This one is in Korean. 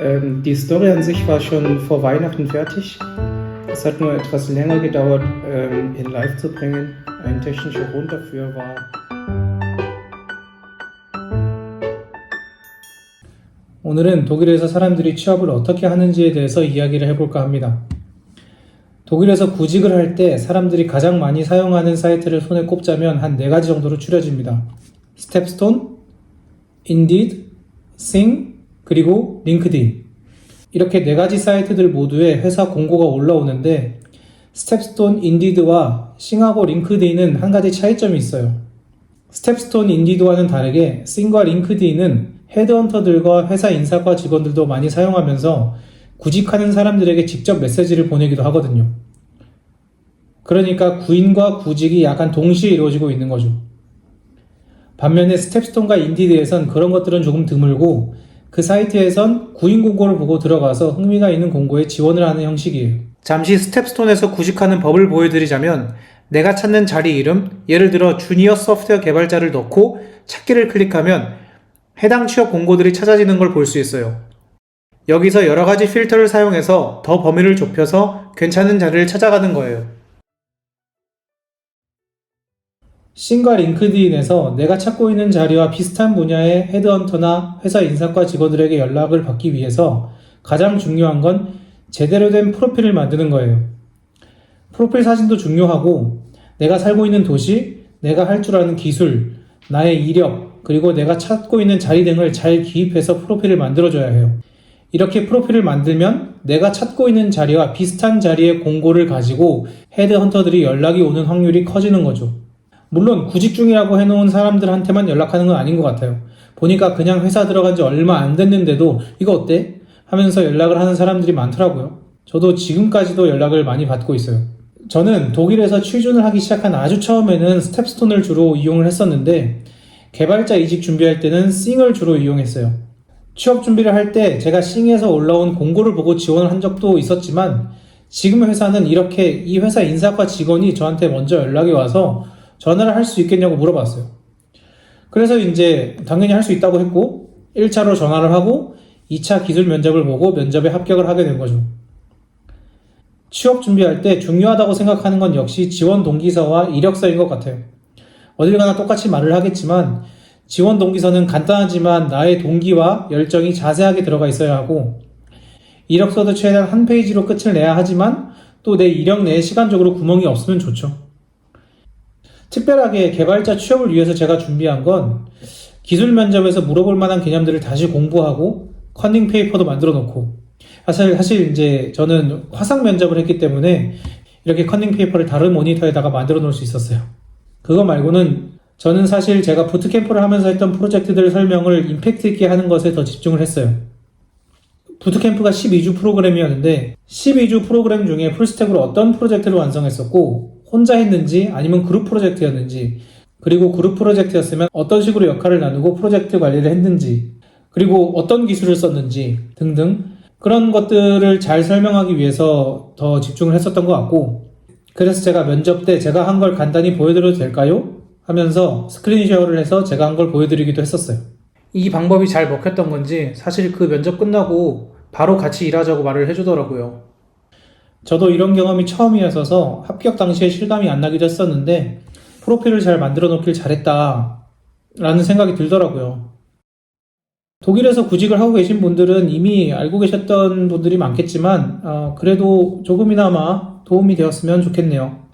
Ähm, die Story an sich war schon vor Weihnachten fertig. Es hat nur etwas länger gedauert, ähm, ihn live zu bringen. Ein technischer Grund dafür war. 오늘은 독일에서 사람들이 취업을 어떻게 하는지에 대해서 이야기를 해볼까 합니다. 독일에서 구직을 할 때 사람들이 가장 많이 사용하는 사이트를 손에 꼽자면 한 네 가지 정도로 추려집니다. 스텝스톤, 인디드, 싱, 그리고 링크드인. 이렇게 네 가지 사이트들 모두에 회사 공고가 올라오는데 스텝스톤, 인디드와 싱하고 링크드인은 한 가지 차이점이 있어요. 스텝스톤, 인디드와는 다르게 싱과 링크드인은 헤드헌터들과 회사 인사과 직원들도 많이 사용하면서 구직하는 사람들에게 직접 메시지를 보내기도 하거든요. 그러니까 구인과 구직이 약간 동시에 이루어지고 있는 거죠. 반면에 스텝스톤과 인디드에선 그런 것들은 조금 드물고 그 사이트에선 구인 공고를 보고 들어가서 흥미가 있는 공고에 지원을 하는 형식이에요. 잠시 스텝스톤에서 구직하는 법을 보여드리자면 내가 찾는 자리 이름, 예를 들어 주니어 소프트웨어 개발자를 넣고 찾기를 클릭하면 해당 취업 공고들이 찾아지는 걸 볼 수 있어요. 여기서 여러 가지 필터를 사용해서 더 범위를 좁혀서 괜찮은 자리를 찾아가는 거예요. 싱과 링크드인에서 내가 찾고 있는 자리와 비슷한 분야의 헤드헌터나 회사 인사과 직원들에게 연락을 받기 위해서 가장 중요한 건 제대로 된 프로필을 만드는 거예요. 프로필 사진도 중요하고 내가 살고 있는 도시, 내가 할 줄 아는 기술, 나의 이력, 그리고 내가 찾고 있는 자리 등을 잘 기입해서 프로필을 만들어줘야 해요. 이렇게 프로필을 만들면 내가 찾고 있는 자리와 비슷한 자리의 공고를 가지고 헤드헌터들이 연락이 오는 확률이 커지는 거죠. 물론 구직 중이라고 해놓은 사람들한테만 연락하는 건 아닌 것 같아요. 보니까 그냥 회사 들어간 지 얼마 안 됐는데도 이거 어때? 하면서 연락을 하는 사람들이 많더라고요. 저도 지금까지도 연락을 많이 받고 있어요. 저는 독일에서 취준을 하기 시작한 아주 처음에는 스텝스톤을 주로 이용을 했었는데 개발자 이직 준비할 때는 싱을 주로 이용했어요. 취업 준비를 할 때 제가 싱에서 올라온 공고를 보고 지원을 한 적도 있었지만 지금 회사는 이렇게 이 회사 인사과 직원이 저한테 먼저 연락이 와서 전화를 할 수 있겠냐고 물어봤어요. 그래서 이제 당연히 할 수 있다고 했고 1차로 전화를 하고 2차 기술 면접을 보고 면접에 합격을 하게 된 거죠. 취업 준비할 때 중요하다고 생각하는 건 역시 지원 동기서와 이력서인 것 같아요. 어딜 가나 똑같이 말을 하겠지만 지원 동기서는 간단하지만 나의 동기와 열정이 자세하게 들어가 있어야 하고 이력서도 최대한 한 페이지로 끝을 내야 하지만 또 내 이력 내에 시간적으로 구멍이 없으면 좋죠. 특별하게 개발자 취업을 위해서 제가 준비한 건 기술 면접에서 물어볼 만한 개념들을 다시 공부하고 컨닝 페이퍼도 만들어 놓고 사실 사실 이제 저는 화상 면접을 했기 때문에 이렇게 컨닝 페이퍼를 다른 모니터에다가 만들어 놓을 수 있었어요. 그거 말고는 저는 사실 제가 부트캠프를 하면서 했던 프로젝트들 설명을 임팩트 있게 하는 것에 더 집중을 했어요. 부트캠프가 12주 프로그램이었는데 12주 프로그램 중에 풀스택으로 어떤 프로젝트를 완성했었고 혼자 했는지 아니면 그룹 프로젝트였는지 그리고 그룹 프로젝트였으면 어떤 식으로 역할을 나누고 프로젝트 관리를 했는지 그리고 어떤 기술을 썼는지 등등 그런 것들을 잘 설명하기 위해서 더 집중을 했었던 것 같고 그래서 제가 면접 때 제가 한 걸 간단히 보여드려도 될까요? 하면서 스크린 쉐어를 해서 제가 한 걸 보여드리기도 했었어요. 이 방법이 잘 먹혔던 건지 사실 그 면접 끝나고 바로 같이 일하자고 말을 해주더라고요. 저도 이런 경험이 처음이었어서 합격 당시에 실감이 안 나기도 했었는데 프로필을 잘 만들어 놓길 잘했다 라는 생각이 들더라고요. 독일에서 구직을 하고 계신 분들은 이미 알고 계셨던 분들이 많겠지만 어, 그래도 조금이나마 도움이 되었으면 좋겠네요.